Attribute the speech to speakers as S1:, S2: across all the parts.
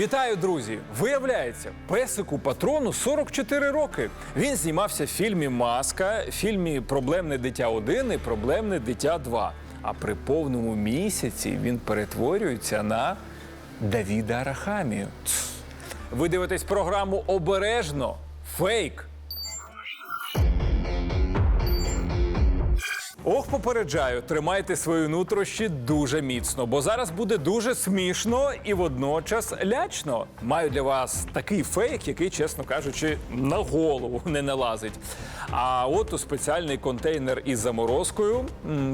S1: Вітаю, друзі! Виявляється, песику патрону 44 роки. Він знімався в фільмі Маска, фільмі Проблемне дитя 1 і Проблемне дитя 2. А при повному місяці він перетворюється на Давіда Арахамію. Тс. Ви дивитесь програму обережно. Фейк. Ох, попереджаю, тримайте свої нутрощі дуже міцно, бо зараз буде дуже смішно і водночас лячно. Маю для вас такий фейк, який, чесно кажучи, на голову не налазить. А от у спеціальний контейнер із заморозкою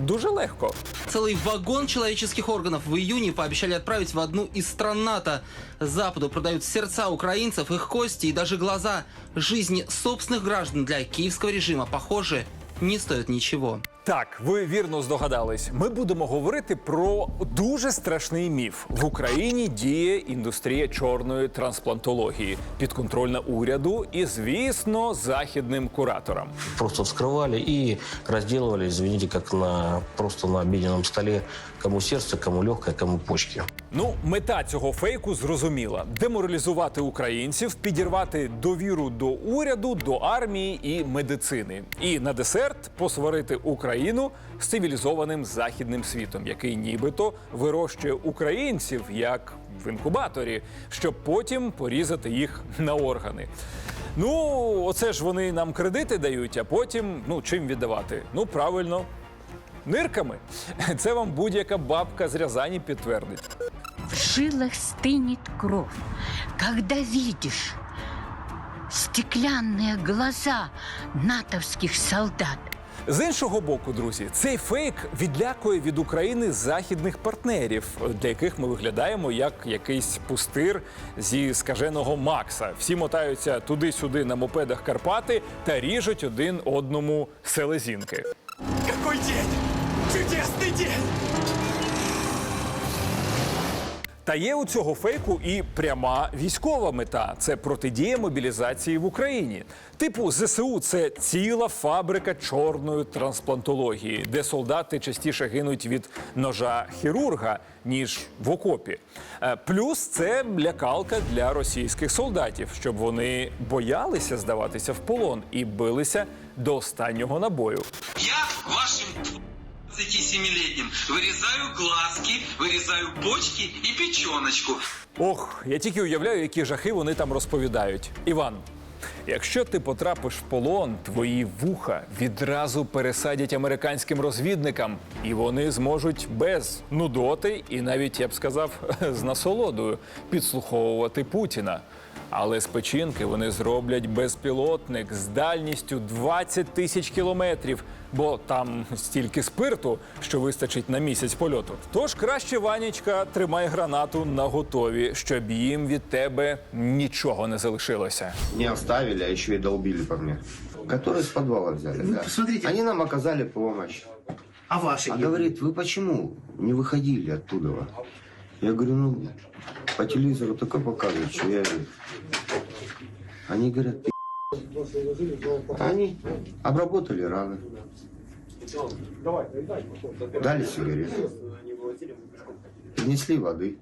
S1: дуже легко.
S2: Целый вагон человеческих органов в июне пообещали отправить в одну из стран НАТО. Западу продают сердца украинцев, их кости и даже глаза. Жизни собственных граждан для киевского режима, похоже, не стоят ничего.
S1: Так, ви вірно здогадались. Ми будемо говорити про дуже страшний міф. В Україні діє індустрія чорної трансплантології, підконтрольна уряду і, звісно, західним кураторам.
S3: просто вскрывали и разделывали, извините, как на просто на обеденном столе, кому сердце, кому легкое, кому почки.
S1: Ну, мета цього фейку зрозуміла: деморалізувати українців, підірвати довіру до уряду, до армії і медицини. І на десерт посварити Україну з цивілізованим західним світом, який нібито вирощує українців як в інкубаторі, щоб потім порізати їх на органи. Ну, оце ж вони нам кредити дають, а потім ну чим віддавати? Ну правильно. Нирками. Це вам будь-яка бабка з Рязані підтвердить.
S4: В жилах стынет кровь, когда видишь стеклянные глаза натовских солдат.
S1: З іншого боку, друзі, цей фейк відлякує від України західних партнерів, для яких ми виглядаємо як якийсь пустир зі скаженого Макса. Всі мотаються туди-сюди на мопедах Карпати та ріжуть один одному селезінки.
S5: Який день! Чудесний день!
S1: Та є у цього фейку і пряма військова мета це протидія мобілізації в Україні. Типу, ЗСУ це ціла фабрика чорної трансплантології, де солдати частіше гинуть від ножа хірурга, ніж в окопі. Е, Плюс це лякалка для російських солдатів, щоб вони боялися здаватися в полон і билися до останнього набою.
S2: Я вашим 27-летним вырезаю глазки, вырезаю почки и печеночку.
S1: Ох, я тільки уявляю, які жахи вони там розповідають. Іван, якщо ти потрапиш в полон, твої вуха відразу пересадять американським розвідникам, і вони зможуть без нудоти і навіть я б сказав з насолодою підслуховувати Путіна. Але з печінки вони зроблять безпілотник з дальністю 20 тисяч кілометрів, бо там стільки спирту, що вистачить на місяць польоту. Тож краще Ванічка тримай гранату на готові, щоб їм від тебе нічого не залишилося.
S6: Не оставили, а еще и долбили по мне. Которые из подвала взяли, да.
S5: посмотрите.
S6: Они нам оказали помощь.
S5: А ваши?
S6: А говорит, вы почему не выходили оттуда? Я говорю, ну, по телевизору такое показывают, что я... Они говорят, «Ты Они обработали раны. Дали сигареты. Принесли воды.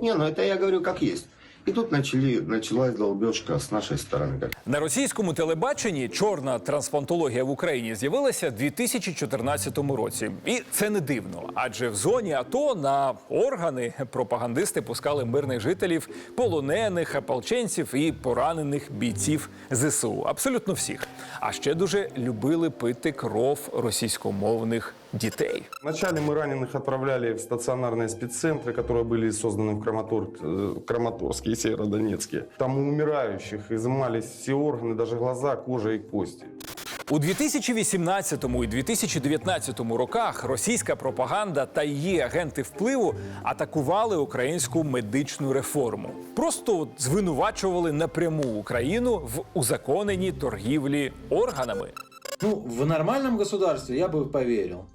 S6: Не, ну это я говорю как есть. И тут начали, началась долбежка с нашей стороны. как
S1: На російському телебаченні чорна трансплантологія в Україні з'явилася в 2014 році, і це не дивно. Адже в зоні АТО на органи пропагандисти пускали мирних жителів, полонених, ополченців і поранених бійців ЗСУ. Абсолютно всіх. А ще дуже любили пити кров російськомовних дітей.
S7: Вначале мы раненых отправляли в стационарные спеццентры, которые были созданы в Краматор... э, Краматорске и Северодонецке. Там у умирающих изымались все органы, даже глаза, кожа и кости.
S1: У 2018 і 2019 роках російська пропаганда та її агенти впливу атакували українську медичну реформу. Просто от звинувачували напряму Україну в узаконенні торгівлі органами.
S8: Ну, в нормальном государстве я бы поверил.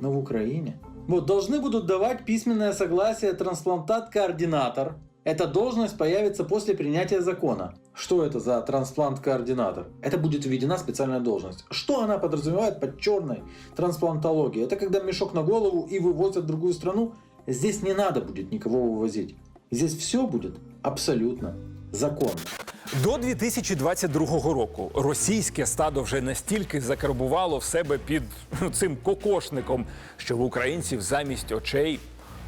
S8: Но в Украине? Вот, должны будут давать письменное согласие трансплантат-координатор. Эта должность появится после принятия закона. Что это за трансплант-координатор? Это будет введена специальная должность. Что она подразумевает под черной трансплантологией? Это когда мешок на голову и вывозят в другую страну? Здесь не надо будет никого вывозить. Здесь все будет абсолютно законно.
S1: До 2022 року російське стадо вже настільки закарбувало в себе під ну, цим кокошником, що в українців замість очей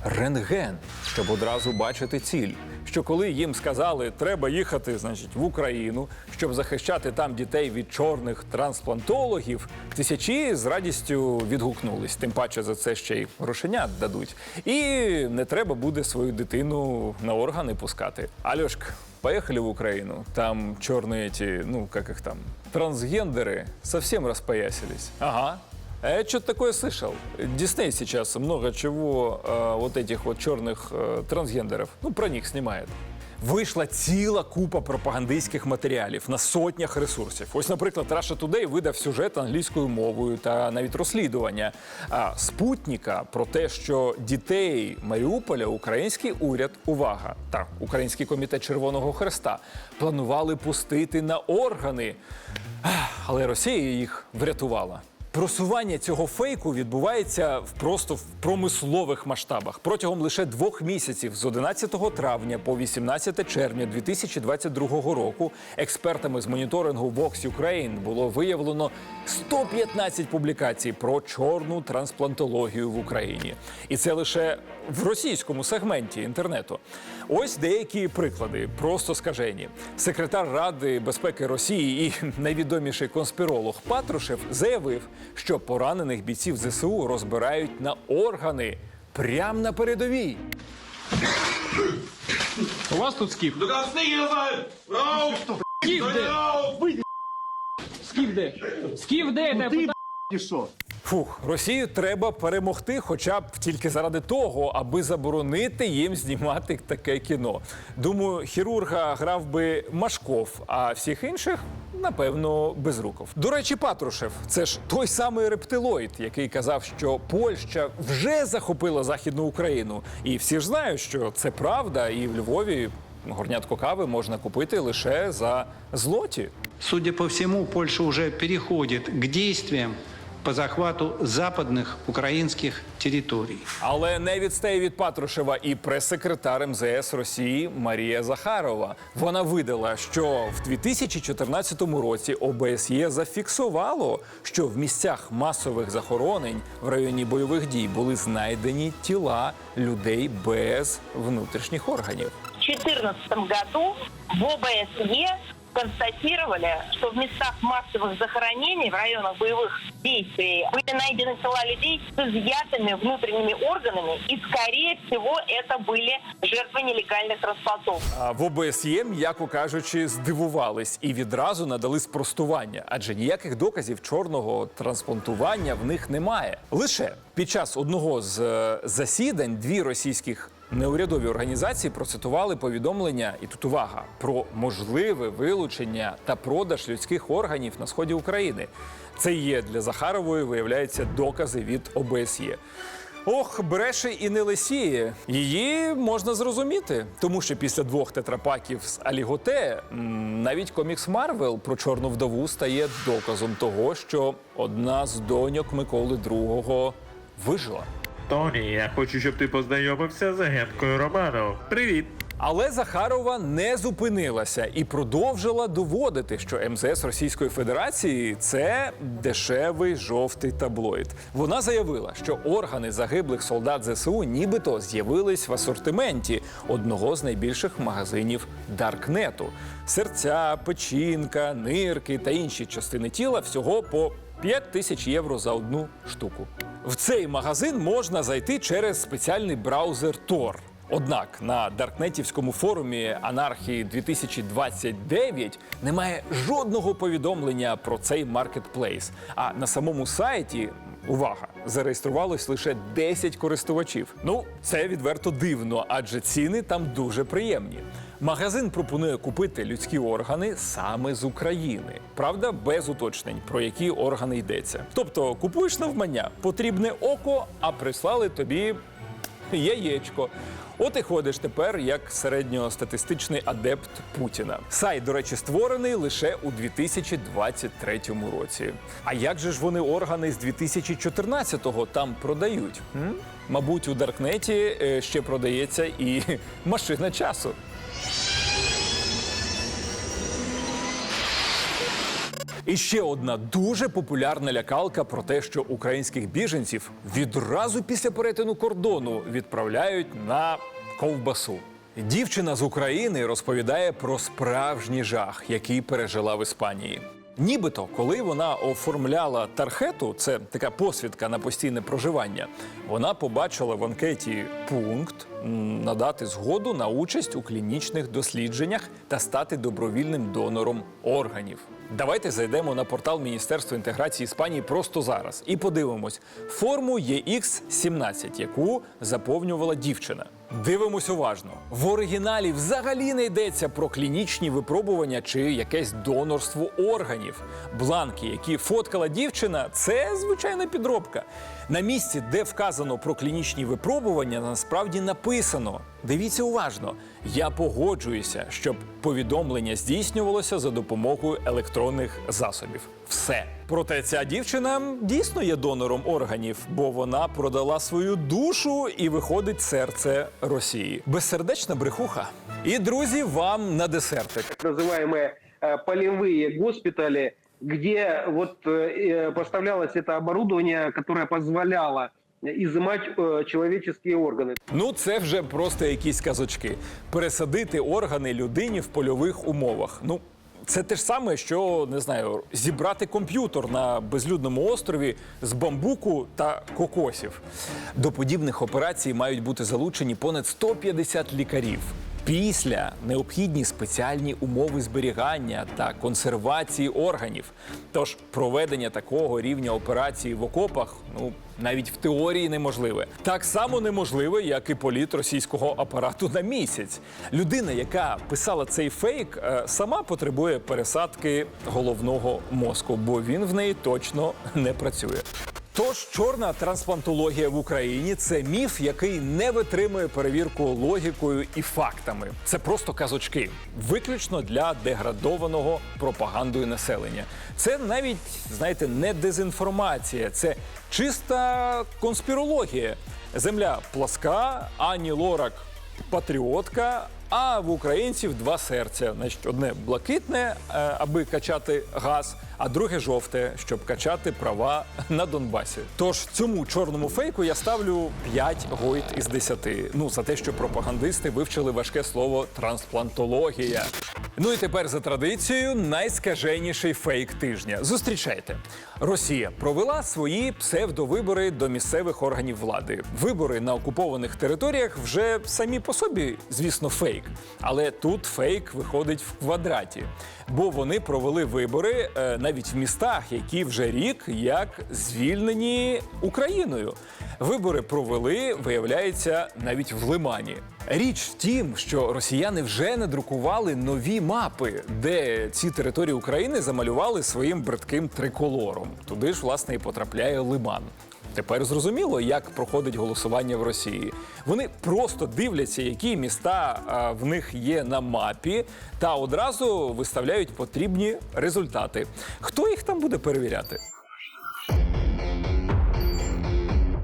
S1: рентген, щоб одразу бачити ціль. Що коли їм сказали, треба їхати, значить, в Україну, щоб захищати там дітей від чорних трансплантологів, тисячі з радістю відгукнулись. Тим паче за це ще й грошенят дадуть. І не треба буде свою дитину на органи пускати. Альошка, Поехали в Украину. Там черные эти, ну, как их там, трансгендеры совсем распоясились. Ага. А я что-то такое слышал. Дисней сейчас много чего э, вот этих вот черных э, трансгендеров, ну, про них снимает. Вийшла ціла купа пропагандистських матеріалів на сотнях ресурсів. Ось, наприклад, Russia Today видав сюжет англійською мовою та навіть розслідування а, Спутніка про те, що дітей Маріуполя український уряд, увага, та Український комітет Червоного Хреста планували пустити на органи, Ах, але Росія їх врятувала. Просування цього фейку відбувається в просто в промислових масштабах. Протягом лише двох місяців з 11 травня по 18 червня 2022 року експертами з моніторингу Vox Ukraine було виявлено 115 публікацій про чорну трансплантологію в Україні. І це лише в російському сегменті інтернету. Ось деякі приклади, просто скажені. Секретар Ради безпеки Росії і найвідоміший конспіролог Патрушев заявив, що поранених бійців ЗСУ розбирають на органи прямо на передовій.
S5: У вас тут скіф? Скіф де? Скіф де? Скіф де? Це питання.
S1: Фух, Росію треба перемогти, хоча б тільки заради того, аби заборонити їм знімати таке кіно. Думаю, хірурга грав би Машков, а всіх інших. Напевно, Безруков. До речі, Патрушев це ж той самий рептилоїд, який казав, що Польща вже захопила Західну Україну. І всі ж знають, що це правда, і в Львові горнятко кави можна купити лише за злоті.
S9: Судя по всему, Польша уже переходит к действиям по захвату западных украинских территорий.
S1: Але не відстає від Патрушева і прес-секретар МЗС Росії Марія Захарова. Вона видала, що в 2014 році ОБСЄ зафіксувало, що в місцях масових захоронень в районі бойових дій були знайдені тіла людей без внутрішніх органів.
S10: В 2014 году в ОБСЕ констатировали, что в местах массовых захоронений в районах боевых действий были найдены тела людей с изъятыми внутренними органами, и, скорее всего, это были жертвы нелегальных трансплантов.
S1: А в ОБСЄ, м'яко кажучи, здивувались і відразу надали спростування, адже ніяких доказів чорного трансплантування в них немає. Лише під час одного з е, засідань дві російських неурядові організації процитували повідомлення, і тут увага про можливе вилучення та продаж людських органів на сході України. Це є для Захарової, виявляється, докази від ОБСЄ. Ох, бреше і не лисіє. Її можна зрозуміти, тому що після двох тетрапаків з Аліготе навіть комікс Марвел про чорну вдову стає доказом того, що одна з доньок Миколи II вижила.
S11: Тоні, я хочу, щоб ти познайомився з агенткою Романов. Привіт!
S1: Але Захарова не зупинилася і продовжила доводити, що МЗС Російської Федерації це дешевий жовтий таблоїд. Вона заявила, що органи загиблих солдат ЗСУ нібито з'явились в асортименті одного з найбільших магазинів Даркнету: серця, печінка, нирки та інші частини тіла всього по 5 тисяч євро за одну штуку. В цей магазин можна зайти через спеціальний браузер Tor. Однак на Даркнетівському форумі Анархії 2029 немає жодного повідомлення про цей маркетплейс. А на самому сайті. Увага! Зареєструвалось лише 10 користувачів. Ну, це відверто дивно, адже ціни там дуже приємні. Магазин пропонує купити людські органи саме з України. Правда, без уточнень, про які органи йдеться. Тобто купуєш навмання, потрібне око, а прислали тобі яєчко. От і ходиш тепер як середньостатистичний адепт Путіна. Сайт, до речі, створений лише у 2023 році. А як же ж вони органи з 2014-го там продають? М? Мабуть, у Даркнеті е, ще продається і машина часу. І ще одна дуже популярна лякалка про те, що українських біженців відразу після перетину кордону відправляють на ковбасу. Дівчина з України розповідає про справжній жах, який пережила в Іспанії. Нібито, коли вона оформляла тархету, це така посвідка на постійне проживання, вона побачила в анкеті пункт надати згоду на участь у клінічних дослідженнях та стати добровільним донором органів. Давайте зайдемо на портал Міністерства інтеграції Іспанії просто зараз і подивимось форму EX17, яку заповнювала дівчина. Дивимось уважно. В оригіналі взагалі не йдеться про клінічні випробування чи якесь донорство органів. Бланки, які фоткала дівчина, це звичайна підробка. На місці, де вказано про клінічні випробування, насправді написано. Дивіться уважно. Я погоджуюся, щоб повідомлення здійснювалося за допомогою електронних засобів. Все. Проте ця дівчина дійсно є донором органів, бо вона продала свою душу і виходить серце Росії. Безсердечна брехуха. І друзі, вам на десертик.
S12: так называемые э, полевые госпитали, где вот э, э, поставлялось это оборудование, которое позволяло изымать э, человеческие органы.
S1: Ну, це вже просто якісь казочки. Пересадити органи людині в польових умовах. Ну, це те ж саме, що не знаю, зібрати комп'ютер на безлюдному острові з бамбуку та кокосів. До подібних операцій мають бути залучені понад 150 лікарів. Після необхідні спеціальні умови зберігання та консервації органів. Тож проведення такого рівня операції в окопах, ну навіть в теорії неможливе. Так само неможливе, як і політ російського апарату на місяць. Людина, яка писала цей фейк, е, сама потребує пересадки головного мозку, бо він в неї точно не працює. Тож чорна трансплантологія в Україні це міф, який не витримує перевірку логікою і фактами. Це просто казочки, виключно для деградованого пропагандою населення. Це навіть, знаєте, не дезінформація, це чиста конспірологія. Земля пласка, Ані Лорак патріотка. А в українців два серця. Значить, одне блакитне, е, аби качати газ, а друге жовте, щоб качати права на Донбасі. Тож цьому чорному фейку я ставлю 5 гойд із 10. Ну за те, що пропагандисти вивчили важке слово трансплантологія. Ну і тепер за традицією найскаженіший фейк тижня. Зустрічайте. Росія провела свої псевдовибори до місцевих органів влади. Вибори на окупованих територіях вже самі по собі, звісно, фейк. Але тут фейк виходить в квадраті. Бо вони провели вибори е, навіть в містах, які вже рік як звільнені Україною. Вибори провели, виявляється, навіть в Лимані. Річ в тім, що росіяни вже надрукували нові мапи, де ці території України замалювали своїм бридким триколором. Туди ж, власне, і потрапляє Лиман. Тепер зрозуміло, як проходить голосування в Росії. Вони просто дивляться, які міста в них є на мапі, та одразу виставляють потрібні результати. Хто їх там буде перевіряти?